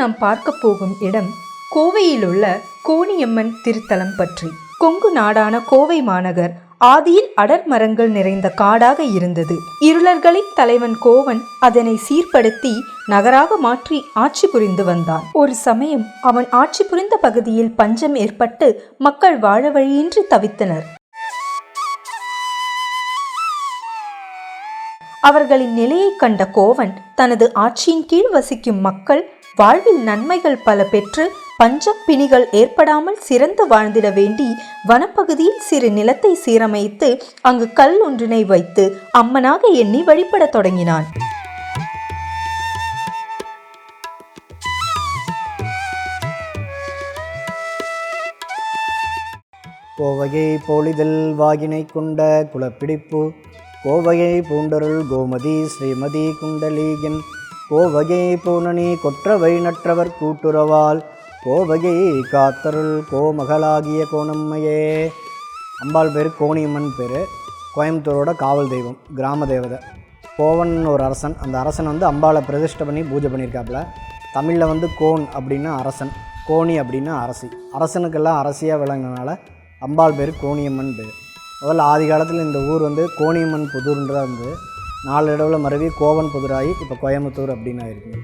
நாம் பார்க்க போகும் இடம் கோவையில் உள்ள கோணியம்மன் திருத்தலம் பற்றி. கொங்கு நாடான கோவை மாநகர் ஆதியில் அடர் மரங்கள் நிறைந்த காடாக இருந்தது. இருளர்களின் தலைவன் கோவன் அதனை சீர்படுத்தி நகராக மாற்றி ஆட்சி புரிந்து வந்தான். ஒரு சமயம் அவன் ஆட்சி புரிந்த பகுதியில் பஞ்சம் ஏற்பட்டு மக்கள் வாழ வழியின்றி தவித்தனர். அவர்களின் நிலையைக் கண்ட கோவன் தனது ஆட்சியின் கீழ் வசிக்கும் மக்கள் வாழ்வில் நன்மைகள் பல பெற்று பஞ்சம் பிணிகள் ஏற்படாமல் சிறந்து வாழ்ந்திட வேண்டி வனப்பகுதியில் சிறு நிலத்தை சீரமைத்து அங்கு கல் ஒன்றினை வைத்து அம்மனாக எண்ணி வழிபடத் தொடங்கினான். கோவையை போலிதல் வாகினை கொண்ட குலப்பிடிப்பு கோவையை பூண்டருள் கோமதி ஸ்ரீமதி குண்டலீகன் கோவகை பூனணி கொற்றவை நற்றவர் கூட்டுறவால் கோவகை காத்தருள் கோமகளாகிய கோணம்மையே. அம்பாள் பேர் கோணியம்மன் பேர் கோயம்புத்தூரோட காவல் தெய்வம் கிராம தேவதை. கோவன் ஒரு அரசன். அந்த அரசன் வந்து அம்பாளை பிரதிஷ்டை பண்ணி பூஜை பண்ணியிருக்காப்புல தமிழில் வந்து கோன் அப்படின்னா அரசன் கோணி அப்படின்னா அரசி. அரசனுக்கெல்லாம் அரசியாக விளங்கினால அம்பாள் பேர் கோணியம்மன் பேர். முதல்ல ஆதி காலத்தில் இந்த ஊர் வந்து கோணியம்மன் புதூர்ன்றதாக இருந்தது. நாலு இடவில் மறவி கோவன் புதுராயி இப்போ கோயம்புத்தூர் அப்படின்னு ஆயிருக்கு.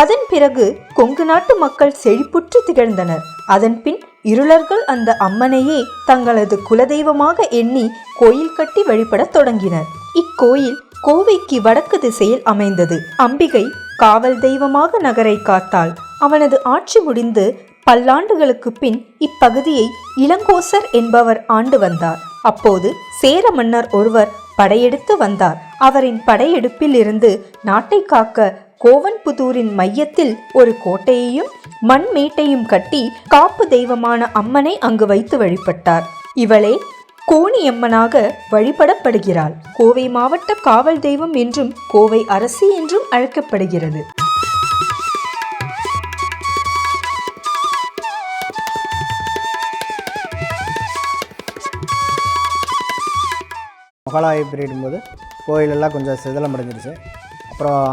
அதன் பிறகு கொங்கு நாட்டு மக்கள் செழிப்புற்று திகழ்ந்தனர். அதன்பின் இருளர்கள் அந்த அம்மனையே தங்களது குலதெய்வமாக எண்ணி கோயில் கட்டி வழிபடத் தொடங்கினர். இக்கோயில் கோவைக்கு வடக்கு திசையில் அமைந்தது. அம்பிகை காவல் தெய்வமாக நகரை காத்தாள். அவனது ஆட்சி முடிந்து பல்லாண்டுகளுக்கு பின் இப்பகுதியை இளங்கோசர் என்பவர் ஆண்டு வந்தார். அப்போது சேர மன்னர் ஒருவர் படையெடுத்து வந்தார். அவரின் படையெடுப்பில் இருந்து நாட்டை காக்க கோவன்புதூரின் மையத்தில் ஒரு கோட்டையையும் மண் மேட்டையும் கட்டி காப்பு தெய்வமான அம்மனை அங்கு வைத்து வழிபட்டார். இவளே கோணியம்மனாக வழிபடப்படுகிறாள். கோவை மாவட்ட காவல் தெய்வம் என்றும் கோவை அரசி என்றும் அழைக்கப்படுகிறது. அம்பாலா பீரியடும் போது கோயிலெல்லாம் கொஞ்சம் சிதலம் அடைஞ்சிருச்சு அப்புறம்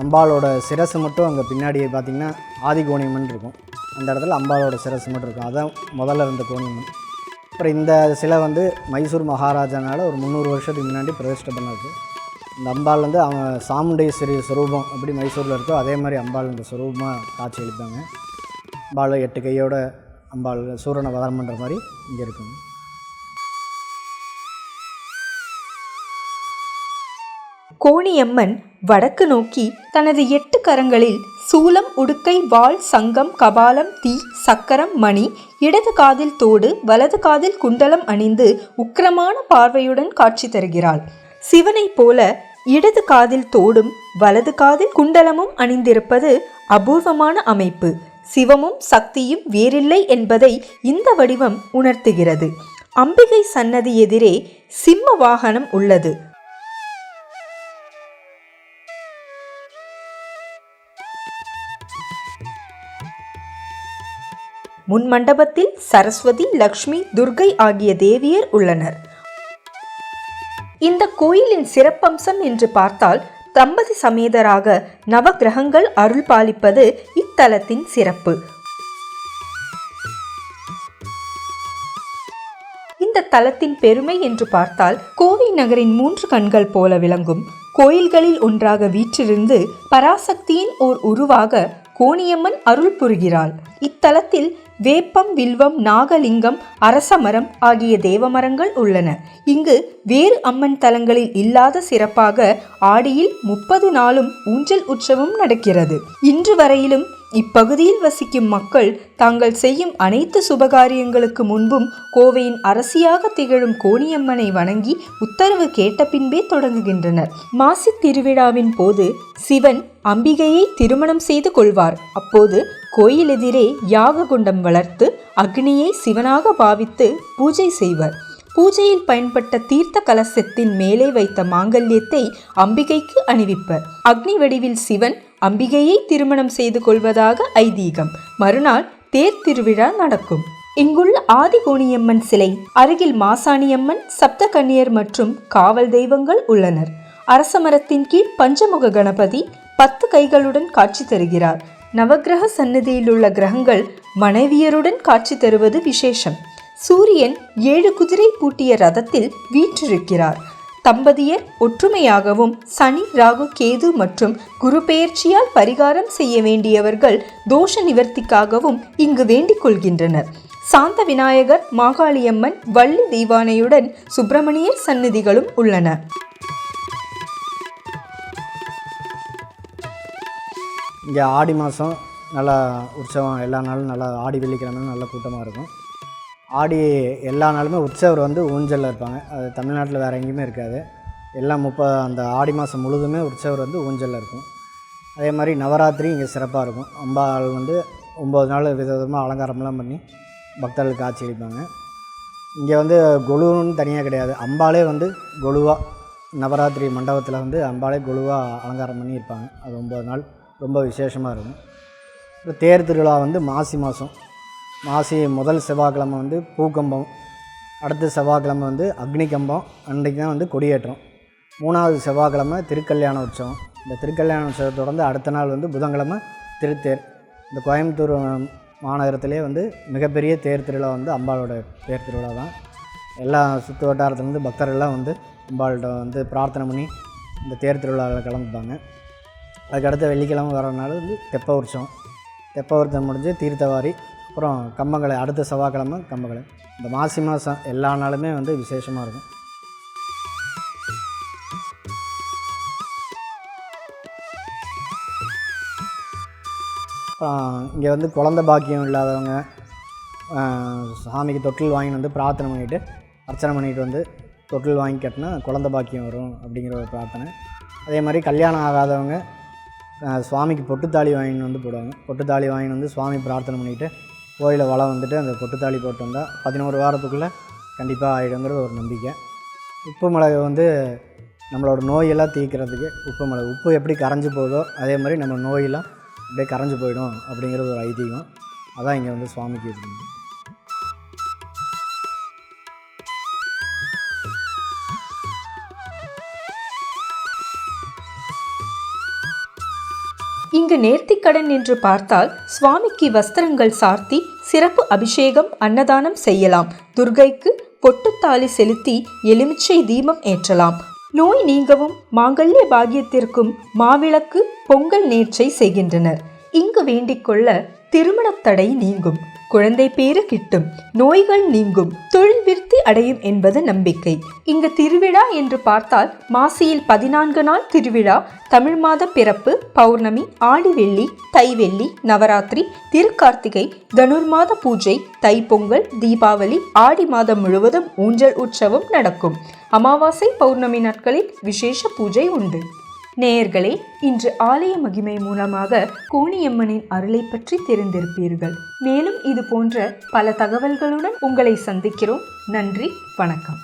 அம்பாளோட சிரசு மட்டும் அங்கே பின்னாடி பார்த்திங்கன்னா ஆதி கோணியம்மன் இருக்கும். அந்த இடத்துல அம்பாலோட சிரசு மட்டும் இருக்கும். அதான் முதல்ல இருந்த கோணியம்மன். அப்புறம் இந்த சிலை வந்து மைசூர் மகாராஜானால் ஒரு முந்நூறு வருஷத்துக்கு முன்னாடி பிரதிஷ்டை பண்ணது. இந்த அம்பாள் வந்து அவங்க சாமுண்டேஸ்வரி ஸ்வரூபம் எப்படி மைசூரில் இருக்கோ அதே மாதிரி அம்பாள் இந்த ஸ்வரூபமாக காட்சி அளிப்பாங்க. அம்பாள் எட்டு கையோட அம்பாள் சூரனை வதம் பண்ணுற மாதிரி இங்கே இருக்குங்க கோணியம்மன் வடக்கு நோக்கி தனது எட்டு கரங்களில் சூலம் உடுக்கை வாள் சங்கம் கபாலம் தீ சக்கரம் மணி இடது காதில் தோடு வலது காதில் குண்டலம் அணிந்து உக்கிரமான பார்வையுடன் காட்சி தருகிறாள். சிவனைப் போல இடது காதில் தோடும் வலது காதில் குண்டலமும் அணிந்திருப்பது அபூர்வமான அமைப்பு. சிவமும் சக்தியும் வேறில்லை என்பதை இந்த வடிவம் உணர்த்துகிறது. அம்பிகை சன்னதி எதிரே சிம்ம வாகனம் உள்ளது. முன் மண்டபத்தில் சரஸ்வதி லக்ஷ்மி துர்கை ஆகிய தேவியர் உள்ளனர். இந்த கோயிலின் சிறப்பம்சம் என்று பார்த்தால் தம்பதி சமேதராக நவகிரகங்கள் அருள் பாலிப்பது இத்தலத்தின் சிறப்பு. இந்த தலத்தின் பெருமை என்று பார்த்தால் கோவை நகரின் மூன்று கண்கள் போல விளங்கும். கோயில்களில் ஒன்றாக வீற்றிருந்து பராசக்தியின் ஓர் உருவாக கோணியம்மன் அருள் புரிகிறாள். இத்தலத்தில் வேப்பம் வில்வம் நாகலிங்கம் அரசமரம் ஆகிய தேவமரங்கள் உள்ளன. இங்கு வேறு அம்மன் தலங்களில் இல்லாத சிறப்பாக ஆடியில் முப்பது நாளும் ஊஞ்சல் உற்சவம் நடக்கிறது. இன்று வரையிலும் இப்பகுதியில் வசிக்கும் மக்கள் தாங்கள் செய்யும் அனைத்து சுபகாரியங்களுக்கு முன்பும் கோவையின் அரசியாக திகழும் கோணியம்மனை வணங்கி உத்தரவு கேட்ட பின்பே தொடங்குகின்றனர். மாசி திருவிழாவின் போது சிவன் அம்பிகையை திருமணம் செய்து கொள்வார். அப்போது கோயில் எதிரே யாக குண்டம் வளர்த்து அக்னியை சிவனாக பாவித்து பூஜை செய்வர். பூஜையில் பயன்பட்ட தீர்த்த கலசத்தின் மேலே வைத்த மாங்கல்யத்தை அம்பிகைக்கு அணிவிப்பர். அக்னி வடிவில் சிவன் அம்பிகையை திருமணம் செய்து கொள்வதாக ஐதீகம். மறுநாள் தேர் திருவிழா நடக்கும். இங்குள்ள ஆதிகோணியம்மன் சிலை அருகில் மாசாணியம்மன் சப்தகன்னியர் மற்றும் காவல் தெய்வங்கள் உள்ளனர். அரசமரத்தின் கீழ் பஞ்சமுக கணபதி பத்து கைகளுடன் காட்சி தருகிறார். நவக்கிரக சன்னதியில் உள்ள கிரகங்கள் மனைவியருடன் காட்சி தருவது விசேஷம். சூரியன் ஏழு குதிரை பூட்டிய ரதத்தில் வீற்றிருக்கிறார். தம்பதியர் ஒற்றுமையாகவும் சனி ராகு கேது மற்றும் குரு பெயர்ச்சியால் பரிகாரம் செய்ய வேண்டியவர்கள் தோஷ நிவர்த்திக்காகவும் இங்கு வேண்டிக் கொள்கின்றனர். சாந்த விநாயகர் மாகாளியம்மன் வள்ளி தெய்வானையுடன் சுப்பிரமணியர் சந்நிதிகளும் உள்ளன. இங்கே ஆடி மாதம் நல்லா உற்சவம் எல்லா நாளும் நல்லா ஆடி வெள்ளிக்கிழமை நல்ல கூட்டமாக இருக்கும். ஆடி எல்லா நாளுமே உற்சவர் வந்து ஊஞ்சலில் இருப்பாங்க. அது தமிழ்நாட்டில் வேறு எங்கேயுமே இருக்காது. எல்லாம் முப்ப அந்த ஆடி மாதம் முழுதுமே உற்சவர் வந்து ஊஞ்சலில் இருக்கும். அதே மாதிரி நவராத்திரி இங்கே சிறப்பாக இருக்கும். அம்பாள் வந்து ஒம்பது நாள் வித விதமாக அலங்காரம்லாம் பண்ணி பக்தர்களுக்கு காட்சி அளிப்பாங்க. இங்கே வந்து கொலுன்னு தனியாக கிடையாது. அம்பாளே வந்து கொலுவாக நவராத்திரி மண்டபத்தில் வந்து அம்பாளே கொலுவாக அலங்காரம் பண்ணி இருப்பாங்க. அது ஒம்பது நாள். ரொம்ப விசேஷமாக இருக்கும். அப்புறம் தேர் திருவிழா வந்து மாசி மாதம் மாசி முதல் செவ்வாய்க்கிழமை வந்து பூக்கம்பம் அடுத்த செவ்வாய்க்கிழமை வந்து அக்னி கம்பம் அன்றைக்கு தான் வந்து கொடியேற்றம். மூணாவது செவ்வாய்க்கிழமை திருக்கல்யாண உற்சவம். இந்த திருக்கல்யாண உற்சவத்தை தொடர்ந்து அடுத்த நாள் வந்து புதன்கிழமை திருத்தேர். இந்த கோயம்புத்தூர் மாநகரத்திலே வந்து மிகப்பெரிய தேர் திருவிழா வந்து அம்பாளோட தேர் திருவிழா தான். எல்லா சுற்று வட்டாரத்துலேருந்து பக்தர்கள்லாம் வந்து அம்பாள்கிட்ட வந்து பிரார்த்தனை பண்ணி இந்த தேர் திருவிழாவில் கலந்துப்பாங்க. அதுக்கடுத்த வெள்ளிக்கிழமை வரனால வந்து தெப்ப உற்சவம். தெப்ப உற்சவம் முடிஞ்சு தீர்த்தவாரி அப்புறம் கம்மங்களை அடுத்த செவ்வாய்க்கிழமை கம்மங்களை. இந்த மாசி மாதம் எல்லா நாளுமே வந்து விசேஷமாக இருக்கும். அப்புறம் இங்கே வந்து குழந்த பாக்கியம் இல்லாதவங்க சாமிக்கு தொட்டில் வாங்கிட்டு வந்து பிரார்த்தனை பண்ணிவிட்டு அர்ச்சனை பண்ணிட்டு வந்து தொட்டில் வாங்கி கட்டினா குழந்த பாக்கியம் வரும் அப்படிங்கிற ஒரு பிரார்த்தனை. அதே மாதிரி கல்யாணம் ஆகாதவங்க சுவாமிக்கு பொட்டுத்தாலி வாங்கிட்டு வந்து போடுவாங்க. பொட்டுத்தாலி வாங்கிட்டு வந்து சுவாமி பிரார்த்தனை பண்ணிவிட்டு கோயிலை வளம் வந்துட்டு அந்த பொட்டுத்தாலி போட்டு வந்தால் பதினோரு வாரத்துக்குள்ளே கண்டிப்பாக ஆகிடுங்கிறது ஒரு நம்பிக்கை. உப்பு மிளகு வந்து நம்மளோட நோயெல்லாம் தீக்கிறதுக்கு உப்பு மிளகு உப்பு எப்படி கரைஞ்சி போதோ அதே மாதிரி நம்ம நோயெல்லாம் அப்படியே கரைஞ்சி போயிடும் அப்படிங்கிறது ஒரு ஐதீகம். அதான் இங்கே வந்து சுவாமிக்கு இருக்குது. இங்கு நேர்த்திக்கடன் என்று பார்த்தால் சுவாமிக்கு வஸ்திரங்கள் சார்த்தி சிறப்பு அபிஷேகம் அன்னதானம் செய்யலாம். துர்கைக்கு பொட்டுத்தாலி செலுத்தி எலுமிச்சை தீபம் ஏற்றலாம். நோய் நீங்கவும் மாங்கல்ய பாகியத்திற்கும் மாவிளக்கு பொங்கல் நேர்ச்சை செய்கின்றனர். இங்கு வேண்டிக் கொள்ள திருமணத் தடை நீங்கும். குழந்தை பேறு கிட்டும். நோய்கள் நீங்கும். தொழில் விருத்தி அடையும் என்பது நம்பிக்கை. இங்கு திருவிழா என்று பார்த்தால் மாசியில் பதினான்கு நாள் திருவிழா தமிழ் மாத பிறப்பு பௌர்ணமி ஆடிவெள்ளி தைவெள்ளி நவராத்திரி திருக்கார்த்திகை தனுர்மாத பூஜை தைப்பொங்கல் தீபாவளி ஆடி மாதம் முழுவதும் ஊஞ்சல் உற்சவம் நடக்கும். அமாவாசை பௌர்ணமி நாட்களில் விசேஷ பூஜை உண்டு. நேயர்களே இன்று ஆலய மகிமை மூலமாக கோணியம்மனின் அருளை பற்றி தெரிந்திருப்பீர்கள். மேலும் இது போன்ற பல தகவல்களுடன் உங்களை சந்திக்கிறோம். நன்றி வணக்கம்.